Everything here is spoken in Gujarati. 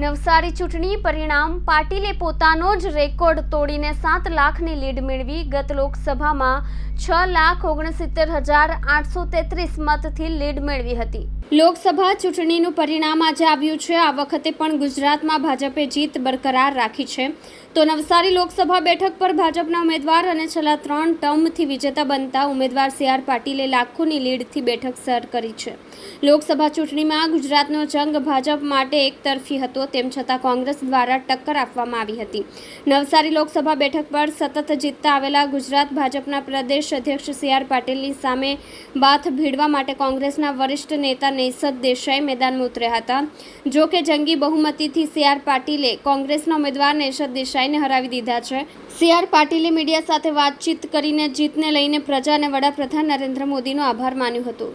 નવસારી ચૂંટણી પરિણામ પાટીલે પોતાનો જ રેકોર્ડ તોડીને સાત લાખની લીડ મેળવી. ગત લોકસભામાં છ લાખ ઓગણસિત્તેર હજાર આઠસો તેત્રીસ મતથી લીડ મેળવી હતી. લોકસભા ચૂંટણીનું પરિણામ આજે આવ્યું છે. આ વખતે પણ ગુજરાતમાં ભાજપે જીત બરકરાર રાખી છે. તો નવસારી લોકસભા બેઠક પર ભાજપના ઉમેદવાર અને છેલ્લા ત્રણ ટર્મથી વિજેતા બનતા ઉમેદવાર સી આર પાટીલે લાખોની લીડથી બેઠક સર કરી છે. લોકસભા ચૂંટણીમાં ગુજરાતનો જંગ ભાજપ માટે એકતરફી હતો. તેમ છતાં કોંગ્રેસ દ્વારા ટક્કર આપવામાં આવી હતી. નવસારી લોકસભા બેઠક પર સતત જીતતા આવેલા ગુજરાત ભાજપના પ્રદેશ અધ્યક્ષ સી આર પાટીલની સામે બાથ ભીડવા માટે કોંગ્રેસના વરિષ્ઠ નેતા નૈસદ દેસાઈ મેદાનમાં ઉતર્યા હતા. જો કે જંગી બહુમતીથી સી આર પાટીલે કોંગ્રેસના ઉમેદવાર નૈસદ દેસાઈને હરાવી દીધા છે. સી આર પાટીલે મીડિયા સાથે વાતચીત કરીને જીતને લઈને પ્રજા અને વડાપ્રધાન નરેન્દ્ર મોદીનો આભાર માન્યો હતો.